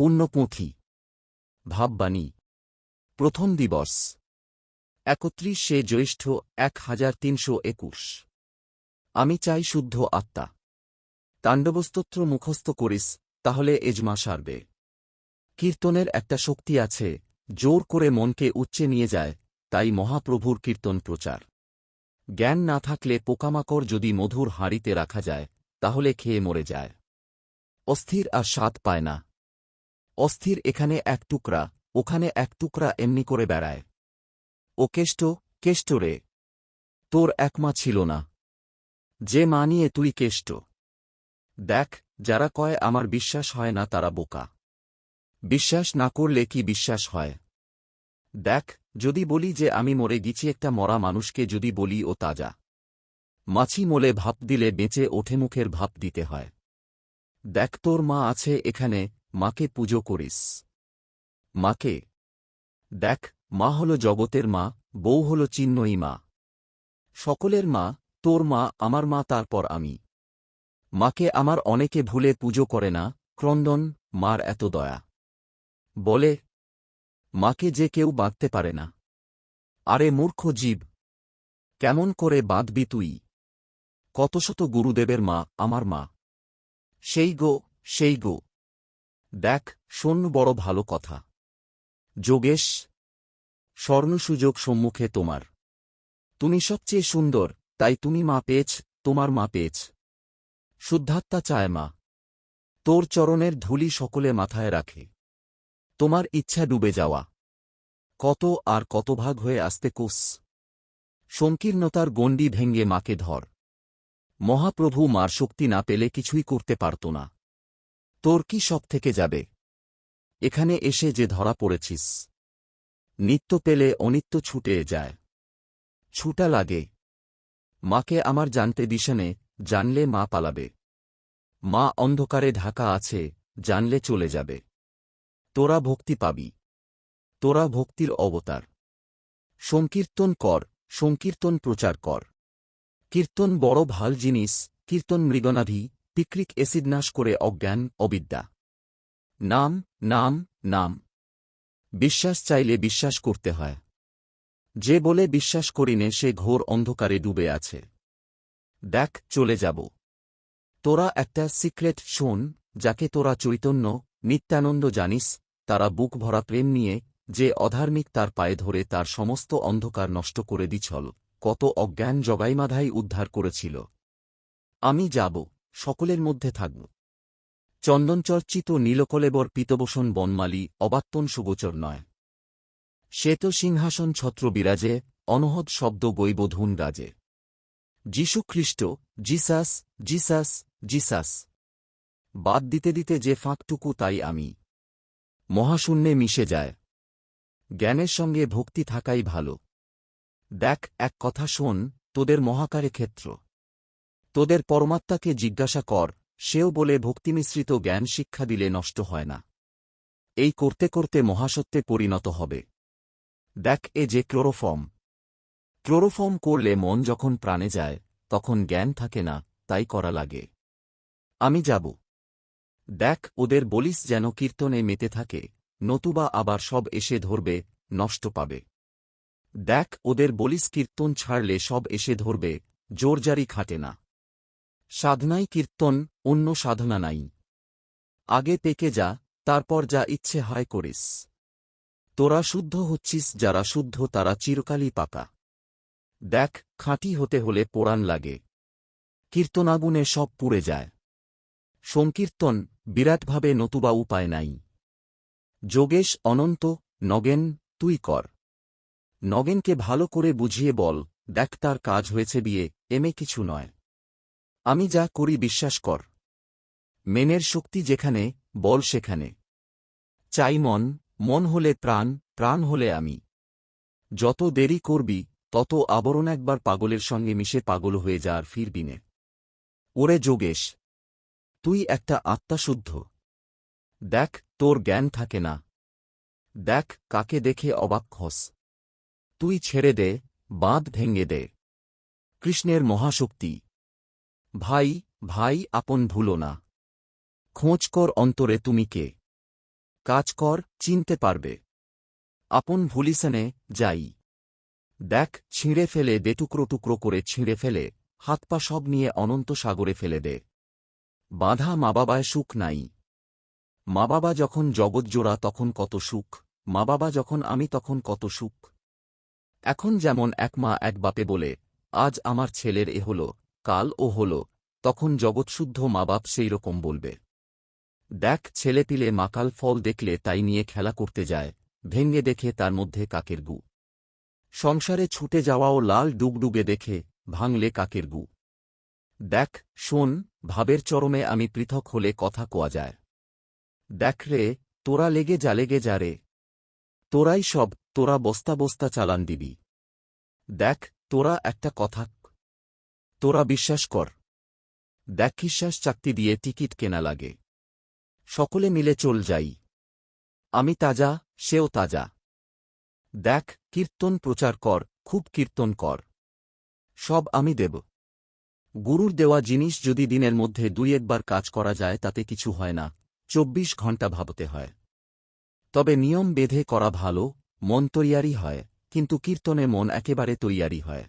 পূর্ণপুঁথি ভাববাণী। প্রথম দিবস। একত্রিশে জ্যৈষ্ঠ এক হাজার তিনশো একুশ। আমি চাই শুদ্ধ আত্মা। তাণ্ডবস্তোত্র মুখস্থ করিস, তাহলে এজমা সারবে। কীর্তনের একটা শক্তি আছে, জোর করে মনকে উচ্চে নিয়ে যায়, তাই মহাপ্রভুর কীর্তন প্রচার। জ্ঞান না থাকলে পোকামাকড় যদি মধুর হাঁড়িতে রাখা যায়, তাহলে খেয়ে মরে যায়। অস্থির আর স্বাদ পায় না। অস্থির এখানে এক টুকরা, ওখানে এক টুকরা এমনি করে বেড়ায়। ও কেষ্ট কেষ্ট রে। তোর এক মা ছিল না। যে মা নিয়ে তুই কেষ্ট। দেখ, যারা কয় আমার বিশ্বাস হয় না তারা বোকা। বিশ্বাস না করলে কি বিশ্বাস হয়? দেখ, যদি বলি যে আমি মরে গেছি একটা মরা মানুষকে যদি বলি ও তাজা। মাছি মোলে ভাপ দিলে বেঁচে ওঠে মুখের ভাপ দিতে হয়। দেখ তোর মা আছে এখানে মাকে পুজো করিস। মাকে, দেখ, মা হল জগতের মা, বউ হল চিহ্নই মা। সকলের মা, তোর মা, আমার মা, তারপর আমি। মাকে আমার অনেকে ভুলে পুজো করে না, ক্রন্দন, মার এত দয়া। বলে, মাকে যে কেউ বাঁধতে পারে না। আরে মূর্খ জীব, কেমন করে বাঁধবি তুই? কত শত গুরুদেবের মা, আমার মা। সেই গো সেই গো। দেখ, শোন, বড় ভালো কথা। যোগেশ, স্বর্ণসুযোগ সম্মুখে তোমার। তুমি সবচেয়ে সুন্দর, তাই তুমি মা পেয়েছ, তোমার মা পেয়েছ। শুদ্ধাত্মা চায় মা। তোর চরণের ধুলি সকলে মাথায় রাখে। তোমার ইচ্ছা ডুবে যাওয়া। কত আর কত ভাগ হয়ে আসতে কোস। সংকীর্ণতার গণ্ডি ভেঙ্গে মাকে ধর। মহাপ্রভু মার শক্তি না পেলে কিছুই করতে পারত না। তোর কি সব থেকে যাবে? এখানে এসে যে ধরা পড়েছিস। নিত্য পেলে অনিত্য ছুটে যায়। ছুটা লাগে। মাকে আমার জানতে দিশনে জানলে মা পালাবে। মা অন্ধকারে ঢাকা আছে, জানলে চলে যাবে। তোরা ভক্তি পাবি। তোরা ভক্তির অবতার। সংকীর্তন কর, সংকীর্তন প্রচার কর। কীর্তন বড় ভালো জিনিস, কীর্তন মৃগনাভি পিক্রিক এসিড নাশ করে অজ্ঞান, অবিদ্যা। নাম নাম নাম। বিশ্বাস চাইলে বিশ্বাস করতে হয়। যে বলে বিশ্বাস করিনে, সে ঘোর অন্ধকারে ডুবে আছে। দেখ, চলে যাব। তোরা একটা সিক্রেট শোন, যাকে তোরা চৈতন্য, নিত্যানন্দ জানিস, তারা বুক ভরা প্রেম নিয়ে, যে অধার্মিক তার পায়ে ধরে তার সমস্ত অন্ধকার নষ্ট করে দিছল, কত অজ্ঞান জগাইমাধাই উদ্ধার করেছিল। আমি যাব। সকলের মধ্যে থাকব। চন্দনচর্চিত নীলকলেবর পিতবসন বনমালী অবাত্তন সুগোচর নয়। শ্বেত সিংহাসন ছত্র বিরাজে অনহদ শব্দ গৈবধূন রাজে। যীশুখ্রিস্ট জিসাস জিসাস জিসাস। বাদ দিতে দিতে যে ফাঁকটুকু তাই আমি। মহাশূন্যে মিশে যায়। জ্ঞানের সঙ্গে ভক্তি থাকাই ভালো। দেখ, এক কথা শোন, তোদের মহাকারে ক্ষেত্র। তোদের পরমাত্মাকে জিজ্ঞাসা কর, সেও বলে ভক্তিমিশ্রিত জ্ঞান শিক্ষা দিলে নষ্ট হয় না। এই করতে করতে মহাসত্ত্বে পরিণত হবে। দেখ এ যে ক্লোরোফর্ম। ক্লোরোফর্ম করলে মন যখন প্রাণে যায়, তখন জ্ঞান থাকে না, তাই করা লাগে। আমি যাব। দেখ ওদের বলিস যেন কীর্তনে মেতে থাকে, নতুবা আবার সব এসে ধরবে, নষ্ট পাবে। দেখ ওদের বলিস কীর্তন ছাড়লে সব এসে ধরবে, জোরজারি খাটে না। সাধনাই কীর্তন, অন্য সাধনা নাই। আগে পেকে যা, তারপর যা ইচ্ছে হয় করিস। তোরা শুদ্ধ হচ্ছিস, যারা শুদ্ধ, তারা চিরকালই পাকা। দেখ, খাঁটি হতে হলে পোড়ান লাগে। কীর্তনাগুনে সব পুড়ে যায়। সংকীর্তন, বিরাটভাবে নতুবা উপায় নাই। যোগেশ, অনন্ত, নগেন, তুই কর। নগেনকে ভালো করে বুঝিয়ে বল, দেখ তার কাজ হয়েছে বিয়ে, এমে কিছু নয়। আমি যা করি বিশ্বাস কর। মেনের শক্তি যেখানে, বল সেখানে। চাই মন মন হলে প্রাণ প্রাণ হলে আমি। যত দেরি করবি, তত আবরণ একবার পাগলের সঙ্গে মিশে পাগল হয়ে যা আর ফিরবিনে ওরে যোগেশ, তুই একটা আত্মাশুদ্ধ দেখ, তোর জ্ঞান থাকে না। দেখ, কাকে দেখে অবাক হস। তুই ছেড়ে দে, বাঁধ ভেঙে দে। কৃষ্ণের মহাশক্তি। ভাই ভাই, আপন ভুলো না। খোঁজ কর অন্তরে তুমি কে। কাজ কর, চিনতে পারবে। আপন ভুলিসনে যাই। দেখ, ছিঁড়ে ফেলে দে, টুকরো টুকরো করে ছিঁড়ে ফেলে। হাত পা সব নিয়ে অনন্ত সাগরে ফেলে দে। বাঁধা মা বাবায় সুখ নাই। মা বাবা যখন জগৎজোড়া তখন কত সুখ। মা বাবা যখন আমি তখন কত সুখ। এখন যেমন এক মা এক বাপে বলে, আজ আমার ছেলের এ হল। কাল ও হল, তখন জগৎশুদ্ধ মা বাপ সেই রকম বলবে। দেখ, ছেলে পিলে মাকাল ফল দেখলে তাই নিয়ে খেলা করতে যায়, ভেঙে দেখে তার মধ্যে কাকের গু। সংসারে ছুটে যাওয়াও লাল ডুগডুগে দেখে, ভাঙলে কাকের গু। দেখ, শোন, ভাবের চরমে আমি পৃথক হলে কথা কোয়া যায়। দেখ রে, তোরা লেগে যা লেগে যা রে। তোরাই সব, তোরা বস্তা বস্তা চালান দিবি। দেখ, তোরা একটা কথা তোরা বিশ্বাস কর। দেখ চাকতি দিয়ে টিকিট কেনা লাগে। সকলে মিলে চল যাই। আমি তাজা, সেও তাজা। দেখ, কীর্তন প্রচার কর, খুব কীর্তন কর। সব আমি দেব। গুরুর দেওয়া জিনিস যদি দিনের মধ্যে দুই একবার কাজ করা যায়, তাতে কিছু হয় না। চব্বিশ ঘণ্টা ভাবতে হয়। তবে নিয়ম বেঁধে করা ভালো, মন তৈয়ারি হয়, কিন্তু কীর্তনে মন একেবারে তৈয়ারি হয়।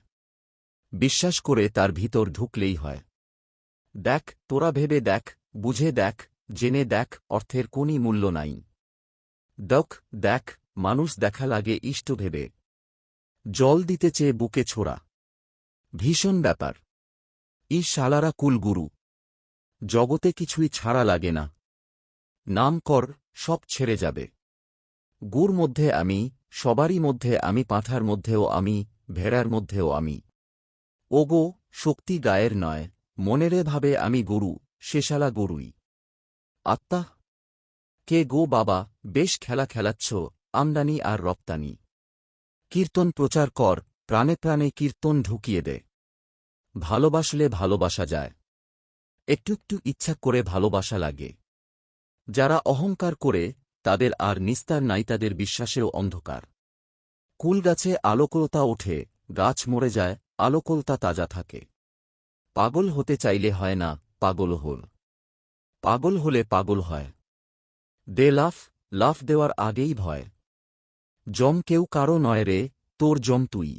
বিশ্বাস করে তার ভিতর ঢুকলেই হয়। দেখ, তোরা ভেবে দেখ, বুঝে দেখ, জেনে দেখ, অর্থের কোনই মূল্য নাই। দক, দেখ, মানুষ দেখা লাগে ইষ্ট ভেবে। জল দিতে চেয়ে বুকে ছোড়া। ভীষণ ব্যাপার। ই শালারা কুলগুরু। জগতে কিছুই ছাড়া লাগে না। নাম কর, সব ছেড়ে যাবে। গুর মধ্যে আমি, সবারই মধ্যে আমি, পাঁঠার মধ্যেও আমি, ভেড়ার মধ্যেও আমি। ওগো, শক্তি গায়ের নয়, মনেরে ভাবে আমি গরু, শেষালা গরুই। আত্মা? কে গো বাবা, বেশ খেলা খেলাচ্ছ, আমদানি আর রপ্তানি। কীর্তন প্রচার কর, প্রাণে প্রাণে কীর্তন ঢুকিয়ে দে। ভালোবাসলে ভালোবাসা যায়। একটু একটু ইচ্ছা করে ভালোবাসা লাগে। যারা অহংকার করে, তাদের আর নিস্তার নাই তাদের বিশ্বাসেও অন্ধকার। কুলগাছে আলোকলতা ওঠে, গাছ মরে যায় আলোকলতা তাজা থাকে। পাগল হতে চাইলে হয় না, পাগল হল পাগল হলে পাগল হয়। দে লাফ লাফ দেওয়ার আগেই ভয়। জম কেউ কারও নয় রে, তোর জম তুই।